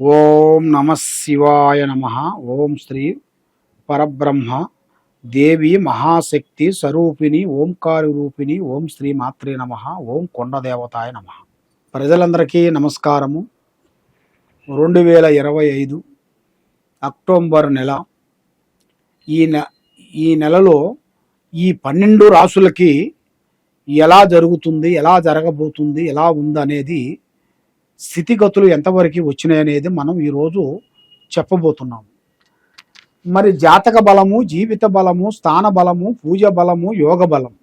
ఓం నమ శివాయ నమ. ఓం శ్రీ పరబ్రహ్మ. దేవి మహాశక్తి స్వరూపిణి ఓంకారి రూపిణి ఓం శ్రీ మాత్రే నమ. ఓం కొండదేవతాయ నమ. ప్రజలందరికీ నమస్కారము. రెండు వేల ఇరవై ఐదు అక్టోబర్ నెల. ఈ నె ఈ నెలలో ఈ పన్నెండు రాసులకి ఎలా జరుగుతుంది ఎలా జరగబోతుంది ఎలా ఉందనేది స్థితిగతులు ఎంతవరకు వచ్చినాయనేది మనం ఈరోజు చెప్పబోతున్నాం. మరి జాతక బలము జీవిత బలము స్థాన బలము పూజ బలము యోగ బలం.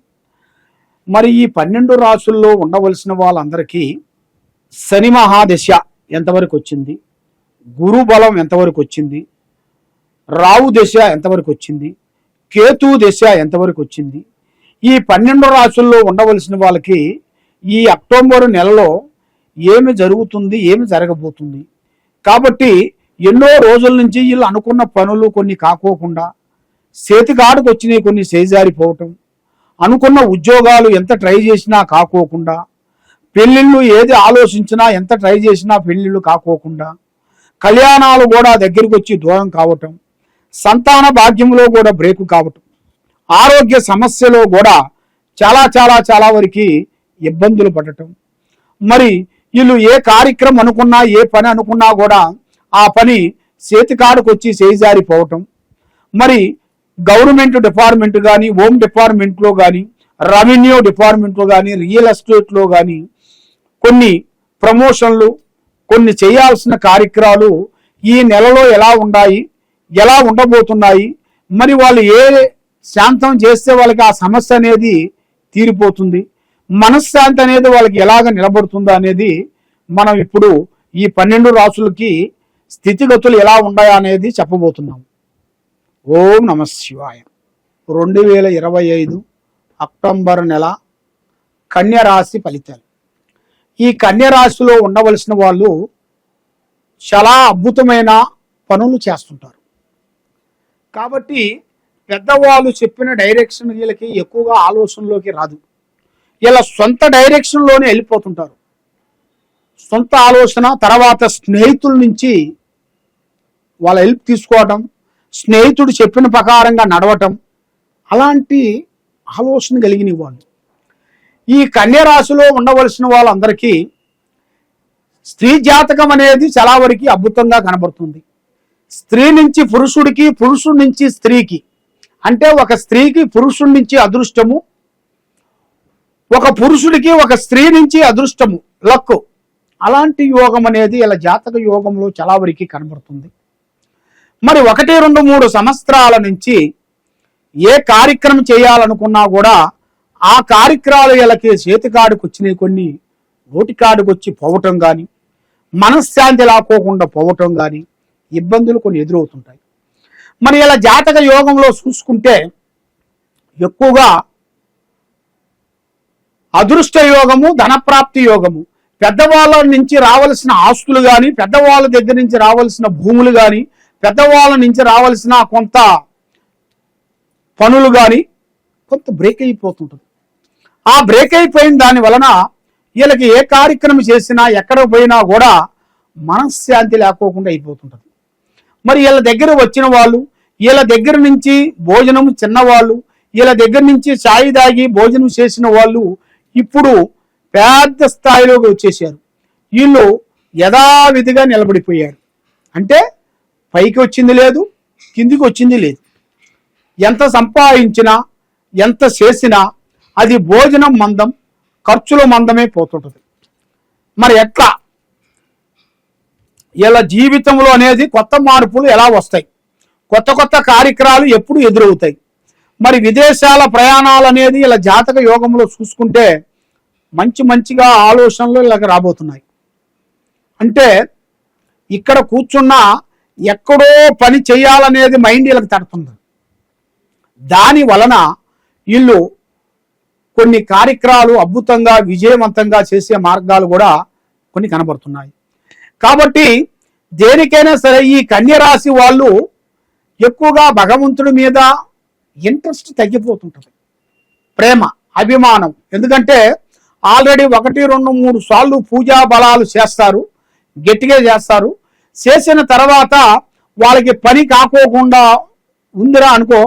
మరి ఈ పన్నెండు రాసుల్లో ఉండవలసిన వాళ్ళందరికీ శని మహాదశ ఎంతవరకు వచ్చింది? గురు బలం ఎంతవరకు వచ్చింది? రావు దశ ఎంతవరకు వచ్చింది? కేతు దశ ఎంతవరకు వచ్చింది? ఈ పన్నెండు రాసుల్లో ఉండవలసిన వాళ్ళకి ఈ అక్టోబర్ నెలలో ఏమి జరుగుతుంది ఏమి జరగబోతుంది. కాబట్టి ఎన్నో రోజుల నుంచి వీళ్ళు అనుకున్న పనులు కొన్ని కాకోకుండా చేతికాడుకు వచ్చినాయి కొన్ని చేజారిపోవటం అనుకున్న ఉద్యోగాలు ఎంత ట్రై చేసినా కాకోకుండా పెళ్ళిళ్ళు ఏది ఆలోచించినా ఎంత ట్రై చేసినా పెళ్ళిళ్ళు కాకోకుండా కళ్యాణాలు కూడా దగ్గరికి వచ్చి దూరం కావటం సంతాన భాగ్యంలో కూడా బ్రేకు కావటం ఆరోగ్య సమస్యలో కూడా చాలా చాలా చాలా వరకు ఇబ్బందులు పడటం. మరి వీళ్ళు ఏ కార్యక్రమం అనుకున్నా ఏ పని అనుకున్నా కూడా ఆ పని చేతికాడుకు వచ్చి చేజారిపోవటం మరి గవర్నమెంట్ డిపార్ట్మెంట్ కానీ హోమ్ డిపార్ట్మెంట్లో కానీ రెవెన్యూ డిపార్ట్మెంట్లో కానీ రియల్ ఎస్టేట్లో కానీ కొన్ని ప్రమోషన్లు కొన్ని చేయాల్సిన కార్యక్రమాలు ఈ నెలలో ఎలా ఉన్నాయి ఎలా ఉండబోతున్నాయి మరి వాళ్ళు ఏ శాంతం చేస్తే వాళ్ళకి ఆ సమస్య అనేది తీరిపోతుంది. మనశ్శాంతి అనేది వాళ్ళకి ఎలాగ నిలబడుతుందో అనేది మనం ఇప్పుడు ఈ పన్నెండు రాసులకి స్థితిగతులు ఎలా ఉన్నాయా అనేది చెప్పబోతున్నాం. ఓం నమ శివాయ. రెండు వేల ఇరవై ఐదు అక్టోబర్ నెల కన్యరాశి ఫలితాలు. ఈ కన్యరాశిలో ఉండవలసిన వాళ్ళు చాలా అద్భుతమైన పనులు చేస్తుంటారు. కాబట్టి పెద్దవాళ్ళు చెప్పిన డైరెక్షన్ వీళ్ళకి ఎక్కువగా ఆలోచనలోకి రాదు. ఇలా సొంత డైరెక్షన్లోనే వెళ్ళిపోతుంటారు. సొంత ఆలోచన తర్వాత స్నేహితుల నుంచి వాళ్ళ హెల్ప్ తీసుకోవటం స్నేహితుడు చెప్పిన ప్రకారంగా నడవటం అలాంటి ఆలోచన కలిగిన వాళ్ళు ఈ కన్యరాశిలో ఉండవలసిన వాళ్ళందరికీ స్త్రీ జాతకం అనేది చాలా వరకు అద్భుతంగా కనబడుతుంది. స్త్రీ నుంచి పురుషుడికి పురుషుడి నుంచి స్త్రీకి. అంటే ఒక స్త్రీకి పురుషుడి నుంచి అదృష్టము ఒక పురుషుడికి ఒక స్త్రీ నుంచి అదృష్టము లక్కు. అలాంటి యోగం అనేది ఇలా జాతక యోగంలో చాలా వరకు కనబడుతుంది. మరి ఒకటి రెండు మూడు సంవత్సరాల నుంచి ఏ కార్యక్రమం చేయాలనుకున్నా కూడా ఆ కార్యక్రమాలు వీళ్ళకి చేతికాడుకు వచ్చినాయి కొన్ని ఓటికాడుకు వచ్చి పోవటం కానీ మనశ్శాంతి లాకోకుండా పోవటం కానీ ఇబ్బందులు కొన్ని ఎదురవుతుంటాయి. మరి ఇలా జాతక యోగంలో చూసుకుంటే ఎక్కువగా అదృష్ట యోగము ధనప్రాప్తి యోగము. పెద్దవాళ్ళ నుంచి రావలసిన ఆస్తులు కానీ పెద్దవాళ్ళ దగ్గర నుంచి రావాల్సిన భూములు కానీ పెద్దవాళ్ళ నుంచి రావాల్సిన కొంత పనులు కానీ కొంత బ్రేక్ అయిపోతుంటుంది. ఆ బ్రేక్ అయిపోయిన దాని వలన వీళ్ళకి ఏ కార్యక్రమం చేసినా ఎక్కడ పోయినా కూడా మనశ్శాంతి లేకోకుండా అయిపోతుంటుంది. మరి వీళ్ళ దగ్గర వచ్చిన వాళ్ళు వీళ్ళ దగ్గర నుంచి భోజనం చిన్నవాళ్ళు వీళ్ళ దగ్గర నుంచి చాయ్ తాగి భోజనం చేసిన వాళ్ళు ఇప్పుడు పెద్ద స్థాయిలోకి వచ్చేసారు. వీళ్ళు యథావిధిగా నిలబడిపోయారు. అంటే పైకి వచ్చింది లేదు కిందికి వచ్చింది లేదు. ఎంత సంపాదించినా ఎంత చేసినా అది భోజనం మందం ఖర్చుల మందమే పోతుంటుంది. మరి ఎట్లా? ఇలా జీవితంలో అనేది కొత్త మార్పులు ఎలా వస్తాయి? కొత్త కొత్త కార్యక్రమాలు ఎప్పుడు ఎదురవుతాయి? మరి విదేశాల ప్రయాణాలు అనేది ఇలా జాతక యోగంలో చూసుకుంటే మంచి మంచిగా ఆలోచనలు ఇలాగ రాబోతున్నాయి. అంటే ఇక్కడ కూర్చున్నా ఎక్కడో పని చేయాలనేది మైండ్ వీళ్ళకి తడుతుంది. దాని వలన వీళ్ళు కొన్ని కార్యక్రమాలు అద్భుతంగా విజయవంతంగా చేసే మార్గాలు కూడా కొన్ని కనబడుతున్నాయి. కాబట్టి దేనికైనా సరే ఈ కన్యరాశి వాళ్ళు ఎక్కువగా భగవంతుడి మీద ఇంట్రెస్ట్ తగ్గిపోతుంటుంది. ప్రేమ అభిమానం. ఎందుకంటే ఆల్రెడీ ఒకటి రెండు మూడు సార్లు పూజా బలాలు చేస్తారు గట్టిగా చేస్తారు. చేసిన తర్వాత వాళ్ళకి పని కాకోకుండా ఉందిరా అనుకో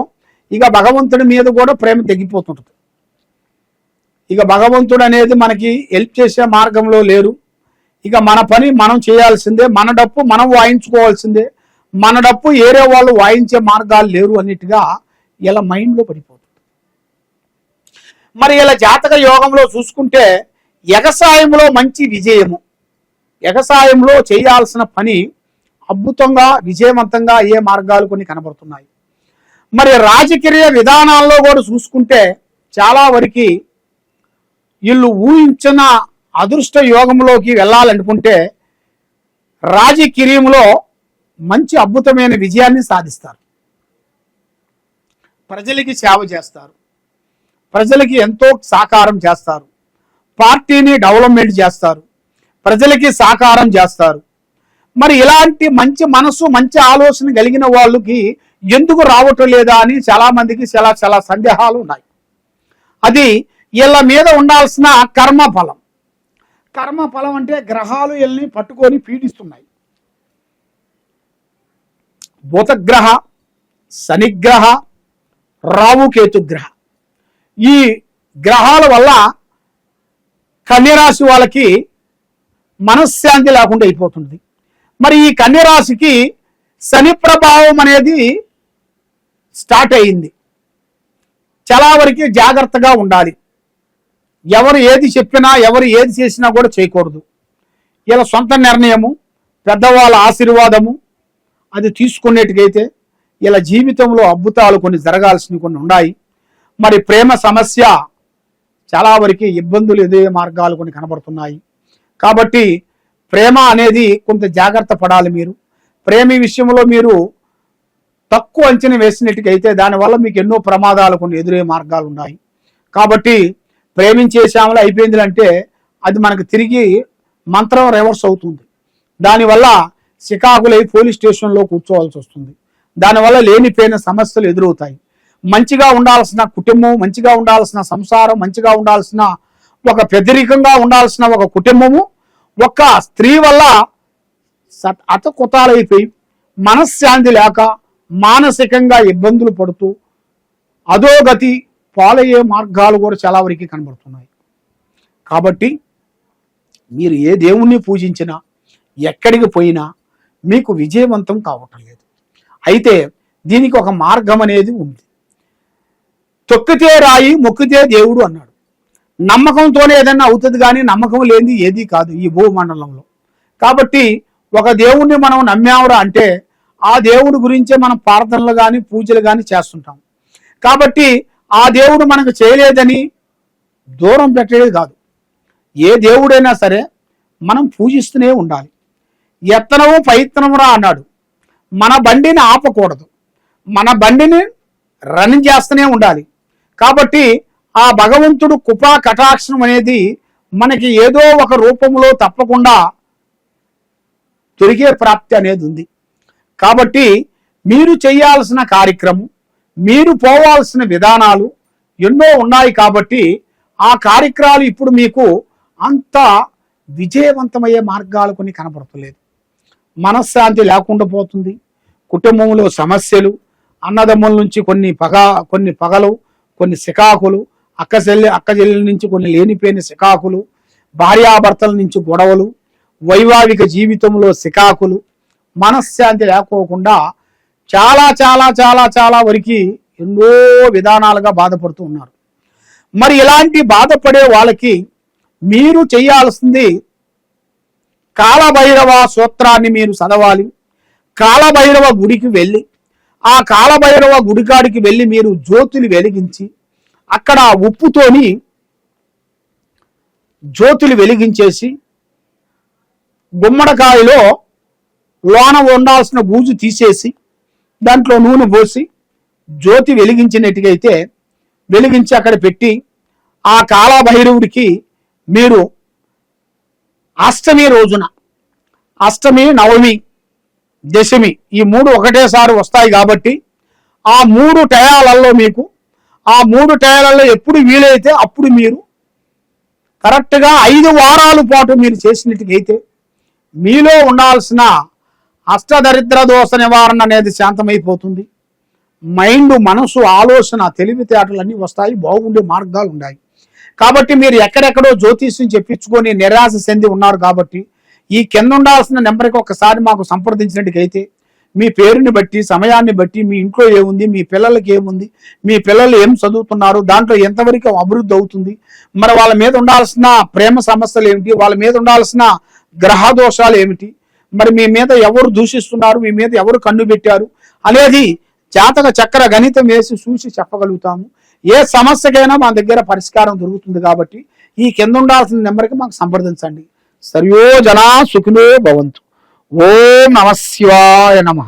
ఇక భగవంతుడి మీద కూడా ప్రేమ తగ్గిపోతుంటుంది. ఇక భగవంతుడు అనేది మనకి హెల్ప్ చేసే మార్గంలో లేరు. ఇక మన పని మనం చేయాల్సిందే మన డప్పు మనం వాయించుకోవాల్సిందే మన డప్పు ఏరే వాళ్ళు వాయించే మార్గాలు లేరు అన్నిటిగా ఇలా మైండ్లో పడిపోతుంది? మరి ఇలా జాతక యోగంలో చూసుకుంటే ఎగసాయంలో మంచి విజయము. ఎగసాయంలో చేయాల్సిన పని అద్భుతంగా విజయవంతంగా అయ్యే మార్గాలు కొన్ని కనబడుతున్నాయి. మరి రాజకీయ విధానాల్లో కూడా చూసుకుంటే చాలా వరకు వీళ్ళు ఊహించిన అదృష్ట యోగంలోకి వెళ్ళాలనుకుంటే రాజకీయంలో మంచి అద్భుతమైన విజయాన్ని సాధిస్తారు. ప్రజలకి సేవ చేస్తారు. ప్రజలకి ఎంతో సాకారం చేస్తారు. పార్టీని డెవలప్మెంట్ చేస్తారు. ప్రజలకి సాకారం చేస్తారు. మరి ఇలాంటి మంచి మనసు మంచి ఆలోచన కలిగిన వాళ్ళకి ఎందుకు రావటం లేదా అని చాలామందికి చాలా చాలా సందేహాలు ఉన్నాయి. అది వీళ్ళ మీద ఉండాల్సిన కర్మ ఫలం కర్మ ఫలం అంటే గ్రహాలు వీళ్ళని పట్టుకొని పీడిస్తున్నాయి. భూతగ్రహ శనిగ్రహ రావుకేతుగ్రహ ఈ గ్రహాల వల్ల కన్యరాశి వాళ్ళకి మనశ్శాంతి లేకుండా అయిపోతుంది మరి ఈ కన్యరాశికి శని ప్రభావం అనేది స్టార్ట్ అయింది చాలా వరకు జాగ్రత్తగా ఉండాలి. ఎవరు ఏది చెప్పినా ఎవరు ఏది చేసినా కూడా చేయకూడదు. ఇలా సొంత నిర్ణయము పెద్దవాళ్ళ ఆశీర్వాదము అది తీసుకునేట్టుకైతే ఇలా జీవితంలో అద్భుతాలు కొన్ని జరగాల్సినవి కొన్ని ఉన్నాయి. మరి ప్రేమ సమస్య చాలా వరకు ఇబ్బందులు ఎదురే మార్గాలు కొన్ని కనబడుతున్నాయి. కాబట్టి ప్రేమ అనేది కొంత జాగ్రత్త పడాలి మీరు. ప్రేమ విషయంలో మీరు తక్కువ అంచనా వేసినట్టుకైతే దానివల్ల మీకు ఎన్నో ప్రమాదాలు కొన్ని ఎదురే మార్గాలు ఉన్నాయి. కాబట్టి ప్రేమించేసామలో అయిపోయింది అంటే అది మనకు తిరిగి మంత్రం రివర్స్ అవుతుంది. దానివల్ల చికాకులై పోలీస్ స్టేషన్లో కూర్చోవాల్సి వస్తుంది. దానివల్ల లేనిపోయిన సమస్యలు ఎదురవుతాయి. మంచిగా ఉండాల్సిన కుటుంబం మంచిగా ఉండాల్సిన సంసారం మంచిగా ఉండాల్సిన ఒక పెద్దరికంగా ఉండాల్సిన ఒక కుటుంబము ఒక స్త్రీ వల్ల అతకుతాలైపోయి మనశ్శాంతి లేక మానసికంగా ఇబ్బందులు పడుతూ అధోగతి పాలయ్యే మార్గాలు కూడా చాలా వరకు కనబడుతున్నాయి. కాబట్టి మీరు ఏ దేవుణ్ణి పూజించినా ఎక్కడికి పోయినా మీకు విజయవంతం కావటం లేదు. అయితే దీనికి ఒక మార్గం అనేది ఉంది. తొక్కితే రాయి మొక్కితే దేవుడు అన్నాడు. నమ్మకంతోనే ఏదైనా అవుతుంది కానీ నమ్మకం లేనిది ఏది కాదు ఈ భూమండలంలో. కాబట్టి ఒక దేవుణ్ణి మనం నమ్మావురా అంటే ఆ దేవుడి గురించే మనం ప్రార్థనలు కానీ పూజలు కానీ చేస్తుంటాం. కాబట్టి ఆ దేవుడు మనకు చేయలేదని దూరం పెట్టేది కాదు. ఏ దేవుడైనా సరే మనం పూజిస్తూనే ఉండాలి. ఎత్తనము పైత్తనమురా అన్నాడు. మన బండిని ఆపకూడదు. మన బండిని రన్ చేస్తూనే ఉండాలి. కాబట్టి ఆ భగవంతుడు కృపా కటాక్షం అనేది మనకి ఏదో ఒక రూపంలో తప్పకుండా దొరికే ప్రాప్తి అనేది ఉంది. కాబట్టి మీరు చేయాల్సిన కార్యక్రమం మీరు పోవాల్సిన విధానాలు ఎన్నో ఉన్నాయి కాబట్టి ఆ కార్యక్రమాలు ఇప్పుడు మీకు అంత విజయవంతమయ్యే మార్గాలు కొన్ని కనపడతలేదు మనశ్శాంతి లేకుండా పోతుంది. కుటుంబంలో సమస్యలు అన్నదమ్ముల నుంచి కొన్ని పగ కొన్ని పగలు కొన్ని సికాకులు అక్క చెల్లి అక్క చెల్లెల నుంచి కొన్ని లేనిపోయిన సికాకులు భార్యాభర్తల నుంచి గొడవలు వైవాహిక జీవితంలో సికాకులు మనశ్శాంతి లేకోకుండా చాలా చాలా చాలా చాలా వరకు ఎన్నో విధానాలుగా బాధపడుతూ ఉన్నారు. మరి ఇలాంటి బాధపడే వాళ్ళకి మీరు చేయాల్సింది కాలభైరవ సూత్రాన్ని మీరు చదవాలి. కాలభైరవ గుడికి వెళ్ళి ఆ కాలభైరవ గుడికాడికి వెళ్ళి మీరు జ్యోతులు వెలిగించి అక్కడ ఉప్పుతోని జ్యోతులు వెలిగించేసి గుమ్మడికాయలో లోన ఉండాల్సిన బూజు తీసేసి దాంట్లో నూనె పోసి జ్యోతి వెలిగించినట్టుగైతే వెలిగించి అక్కడ పెట్టి ఆ కాలభైరవుడికి మీరు అష్టమి రోజున అష్టమి నవమి దశమి ఈ మూడు ఒకటేసారి వస్తాయి కాబట్టి ఆ మూడు టయాలలో మీకు ఆ మూడు టయాలలో ఎప్పుడు వీలైతే అప్పుడు మీరు కరెక్ట్గా ఐదు వారాల పాటు మీరు చేసినట్టుగైతే మీలో ఉండాల్సిన అష్టదరిద్ర దోష నివారణ అనేది శాంతమైపోతుంది. మైండ్ మనసు ఆలోచన తెలివితేటలు అన్నీ వస్తాయి బాగుండే మార్గాలు ఉన్నాయి కాబట్టి మీరు ఎక్కడెక్కడో జ్యోతిష్యం చెప్పించుకొని నిరాశ చెంది ఉన్నారు కాబట్టి ఈ కింద ఉండాల్సిన నెంబర్కి ఒకసారి మాకు సంప్రదించినట్టుకైతే మీ పేరుని బట్టి సమయాన్ని బట్టి మీ ఇంట్లో ఏముంది మీ పిల్లలకి ఏముంది మీ పిల్లలు ఏం చదువుతున్నారు దాంట్లో ఎంతవరకు అభివృద్ధి అవుతుంది మరి వాళ్ళ మీద ఉండాల్సిన ప్రేమ సమస్యలు ఏమిటి వాళ్ళ మీద ఉండాల్సిన గ్రహ దోషాలు ఏమిటి మరి మీ మీద ఎవరు దూషిస్తున్నారు మీ మీద ఎవరు కన్ను పెట్టారు అనేది జాతక చక్ర గణితం వేసి చూసి చెప్పగలుగుతాము. ఏ సమస్యకైనా మా దగ్గర పరిష్కారం దొరుకుతుంది కాబట్టి ఈ కింద ఉండాల్సిన నెంబర్కి మాకు సంప్రదించండి. సర్వో జనా సుఖినో భవంతు. ఓం నమ శివాయ నమ.